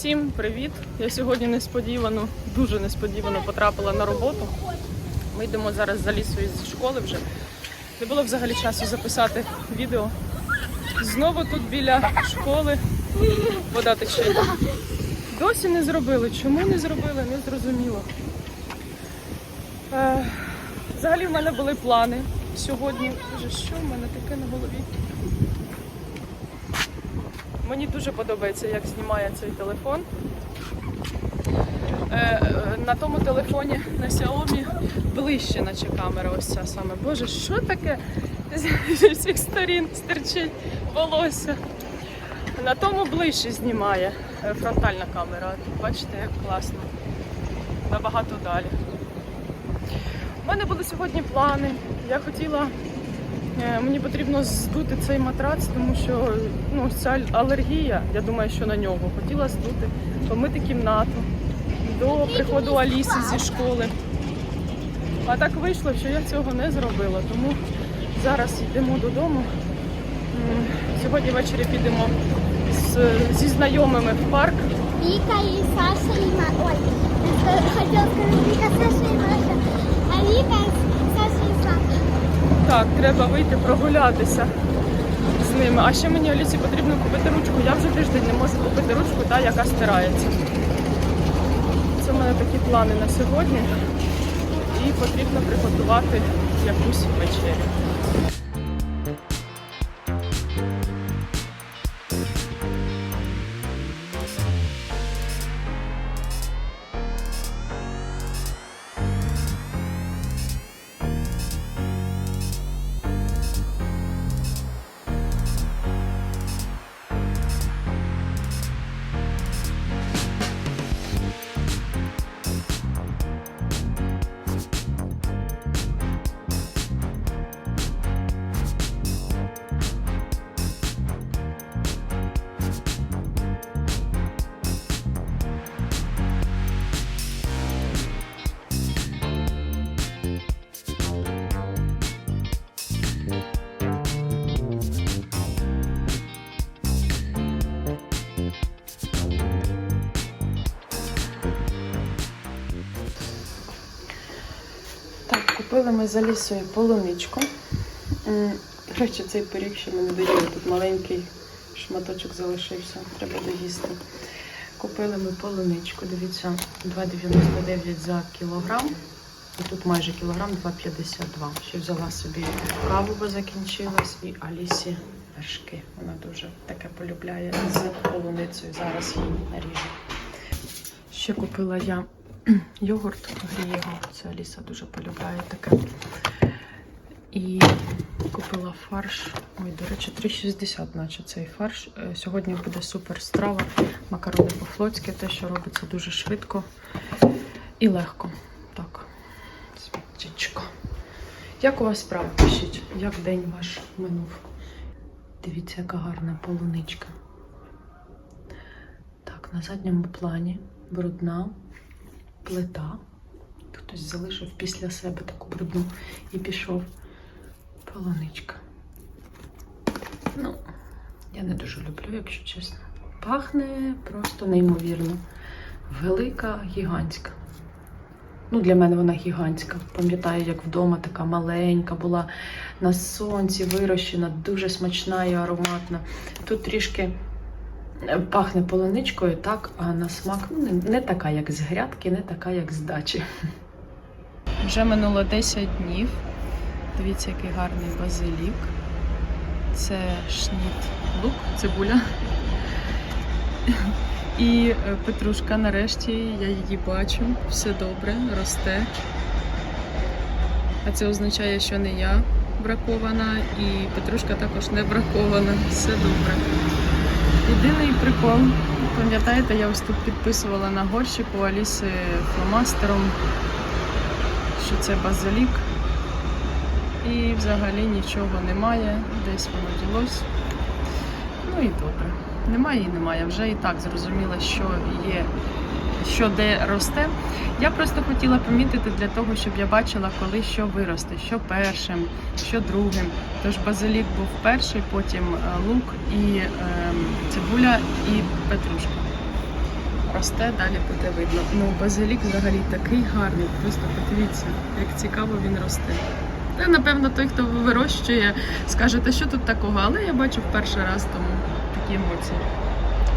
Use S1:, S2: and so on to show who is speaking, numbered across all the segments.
S1: Всім привіт! Я сьогодні несподівано, дуже несподівано потрапила на роботу. Ми йдемо зараз за лісою з школи вже. Не було взагалі часу записати відео. Знову тут біля школи вода тече. Досі не зробили. Чому не зробили, не зрозуміло. Е, взагалі в мене були плани сьогодні. Боже, що в мене таке на голові? Мені дуже подобається, як знімає цей телефон. Е, е, на тому телефоні на Xiaomi ближче, наче камера, ось ця саме. Боже, що таке? Зі всіх сторін стерчить волосся. На тому ближче знімає е, фронтальна камера. Бачите, як класно. Набагато далі. У мене були сьогодні плани. Я хотіла Мені потрібно здути цей матрац, тому що ну, ця алергія, я думаю, що на нього. Хотіла здути, помити кімнату до приходу Аліси зі школи. А так вийшло, що я цього не зробила. Тому зараз йдемо додому. Сьогодні ввечері підемо з, зі знайомими в парк.
S2: Вика и Саша и Маша. Ой, я хотела сказать Вика, Саша и Маша. А Саша.
S1: Так, треба вийти прогулятися з ними. А ще мені Олісі потрібно купити ручку. Я вже тиждень не можу купити ручку, та, яка стирається. Це в мене такі плани на сьогодні. І потрібно приготувати якусь вечерю. Купили ми за лісою полуничку. Речі, цей пиріг ще ми не доїли. Тут маленький шматочок залишився, треба доїсти. Купили ми полуничку, дивіться, 2,99 за кілограм. І тут майже кілограм 2,52. Ще взяла собі каву, бо закінчилась, і Алісі вершки. Вона дуже таке полюбляє з полуницею. Зараз її наріжу. Ще купила я йогурт Грієго. Це Аліса дуже полюбляє таке. І купила фарш. Ой, до речі, 3,60, наче цей фарш. Е, Сьогодні буде супер страва. Макарони по-флотськи, те, що робиться дуже швидко і легко. Так, смачечко. Як у вас справа? Пишіть, як день ваш минув? Дивіться, яка гарна полуничка. Так, на задньому плані брудна плита. Хтось залишив після себе таку брудну і пішов полуничка. Ну, я не дуже люблю, якщо чесно. Пахне просто неймовірно. Велика, гігантська. Ну, для мене вона гігантська. Пам'ятаю, як вдома така маленька була на сонці вирощена, дуже смачна і ароматна. Тут трішки пахне полуничкою, так, а на смак ну, не, не така, як з грядки, не така, як з дачі. Вже минуло 10 днів. Дивіться, який гарний базилік. Це шніт лук, цибуля. І е, петрушка нарешті, я її бачу, все добре, росте. А це означає, що не я бракована, і петрушка також не бракована. Все добре. Єдиний прикол, пам'ятаєте, я ось тут підписувала на горщику Аліси фломастером, що це базилік. І взагалі нічого немає, десь воно ділось. Ну і добре. Немає і немає. Вже і так зрозуміла, що є, що де росте. Я просто хотіла помітити для того, щоб я бачила, коли що виросте, що першим, що другим. Тож базилік був перший, потім е, лук і ем, цибуля і петрушка. Росте, далі буде видно. Ну, базилік взагалі такий гарний, просто подивіться, як цікаво він росте. Напевно, той, хто вирощує, скаже, та що тут такого, але я бачу в перший раз, тому такі емоції.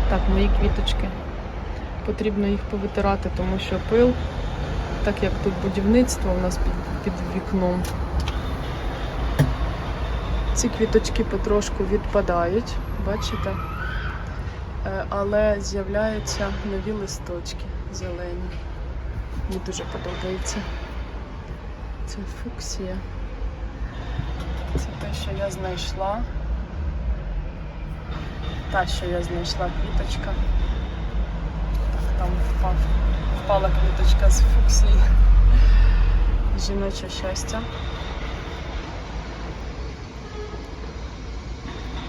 S1: Так, мої квіточки. Потрібно їх повитирати, тому що пил, так як тут будівництво у нас під, під вікном. Ці квіточки потрошку відпадають, бачите? Е, Але з'являються нові листочки зелені. Мені дуже подобається. Це фуксія. Це те, що я знайшла. Та, що я знайшла квіточка. Так, там впав, впала квіточка з фуксії. Жіноче щастя.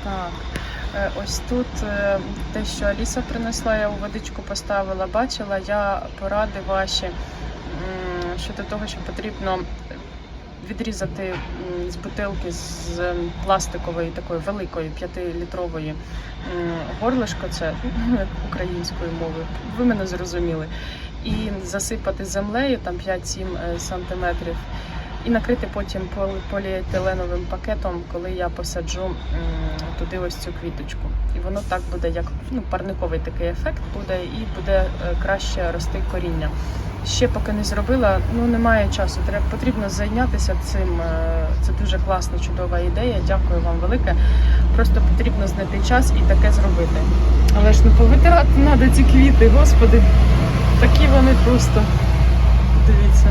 S1: Так. Е, Ось тут е, те, що Аліса принесла, я у водичку поставила, бачила, я поради ваші щодо того, що потрібно відрізати з бутилки з пластикової такої великої 5-літрової горлишко, це українською мовою. Ви мене зрозуміли. І засипати землею там 5-7 е, сантиметрів. І накрити потім полі- поліетиленовим пакетом, коли я посаджу туди ось цю квіточку. І воно так буде, як ну, парниковий такий ефект буде, і буде е, краще рости коріння. Ще поки не зробила, ну немає часу. Треба потрібно зайнятися цим. е, Це дуже класна, чудова ідея. Дякую вам велике. Просто потрібно знайти час і таке зробити. Але ж не повитирати треба ці квіти, господи. Такі вони просто. Дивіться.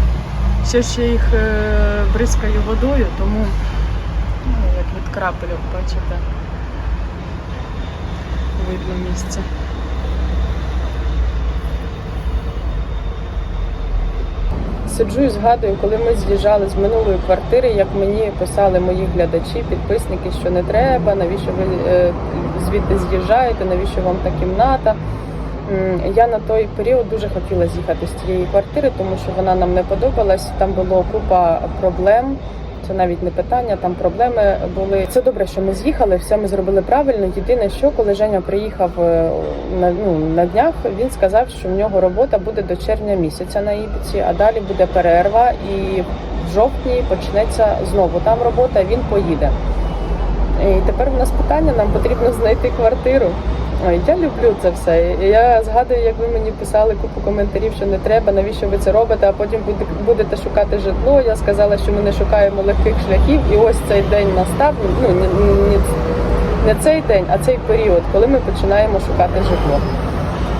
S1: Ще їх е, бризкаю водою, тому ну, як від крапельок, бачите, видно місце. Сиджу і згадую, коли ми з'їжджали з минулої квартири, як мені писали мої глядачі, підписники, що не треба, навіщо ви е, звідти з'їжджаєте, навіщо вам та кімната. Я на той період дуже хотіла з'їхати з цієї квартири, тому що вона нам не подобалась. Там було купа проблем. Це навіть не питання, там проблеми були. Це добре, що ми з'їхали, все ми зробили правильно. Єдине, що коли Женя приїхав е, на, ну, на днях, він сказав, що в нього робота буде до червня місяця на Ібіці, а далі буде перерва, і в жовтні почнеться знову там робота, він поїде. І тепер в нас питання: нам потрібно знайти квартиру. Ой, я люблю це все. І Я згадую, як ви мені писали купу коментарів, що не треба, навіщо ви це робите, а потім будете шукати житло. Я сказала, що ми не шукаємо легких шляхів, і ось цей день настав. Ну не, не, цей день, а цей період, коли ми починаємо шукати житло.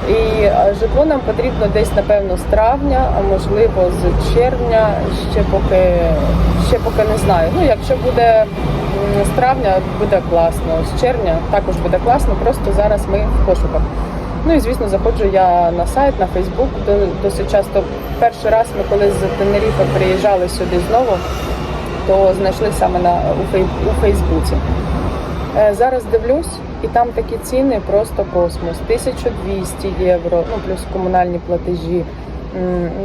S1: І житло нам потрібно десь, напевно, з травня, а можливо з червня, ще поки ще поки не знаю. Ну, якщо буде з травня, буде класно. З червня також буде класно, просто зараз ми в пошуках. Ну і звісно, заходжу я на сайт, на Фейсбук досить часто. Перший раз ми коли з Тенеріфа приїжджали сюди знову, то знайшли саме на у, Фей, у Фейсбуці. Е, Зараз дивлюсь, і там такі ціни просто космос. 1200 євро, ну плюс комунальні платежі.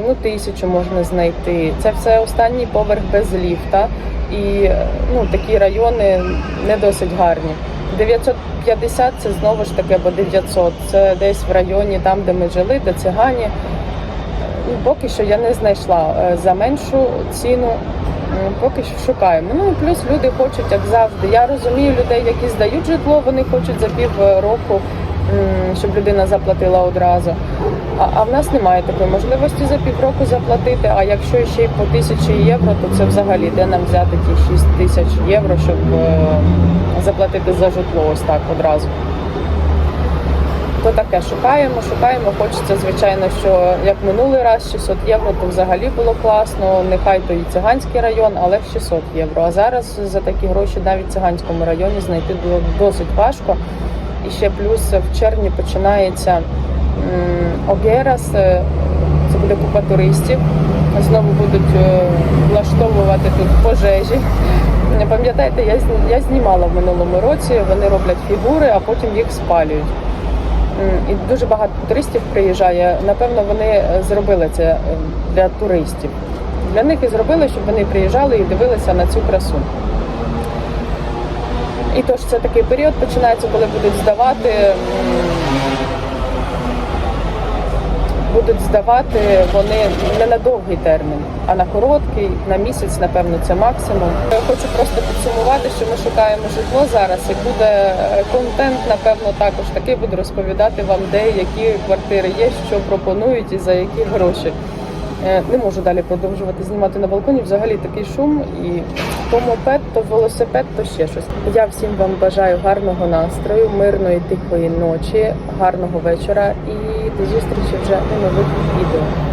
S1: Ну, тисячу можна знайти. Це все останній поверх без ліфта. І е, ну, такі райони не досить гарні. 950 це знову ж таки, або 900. Це десь в районі там, де ми жили, де цигані. Е, Ну, поки що я не знайшла е, за меншу ціну. Поки що шукаємо. Ну і плюс люди хочуть, як завжди. Я розумію людей, які здають житло, вони хочуть за пів року, щоб людина заплатила одразу. А, а в нас немає такої можливості за півроку заплатити. А якщо ще й по тисячі євро, то це взагалі де нам взяти ті 6 тисяч євро, щоб е, заплатити за житло ось так одразу. То таке шукаємо, шукаємо. Хочеться, звичайно, що як минулий раз 600 євро, то взагалі було класно. Нехай то і циганський район, але 600 євро. А зараз за такі гроші навіть в циганському районі знайти до- досить важко. І ще плюс в червні починається Огерас. Це буде купа туристів. Знову будуть е, влаштовувати тут пожежі. Пам'ятаєте, я, я знімала в минулому році. Вони роблять фігури, а потім їх спалюють. І дуже багато туристів приїжджає. Напевно, вони е, зробили це е, для туристів. Для них і зробили, щоб вони приїжджали і дивилися на цю красу. І тож це такий період починається, коли будуть здавати. Будуть здавати вони не на довгий термін, а на короткий, на місяць, напевно, це максимум. Я хочу просто підсумувати, що ми шукаємо житло зараз, і буде е, контент, напевно, також такий буду розповідати вам, де які квартири є, що пропонують і за які гроші. Е, Не можу далі продовжувати знімати на балконі. Взагалі такий шум, і то мопед, то велосипед, то ще щось. Я всім вам бажаю гарного настрою, мирної тихої ночі, гарного вечора і до зустрічі вже у нових відео.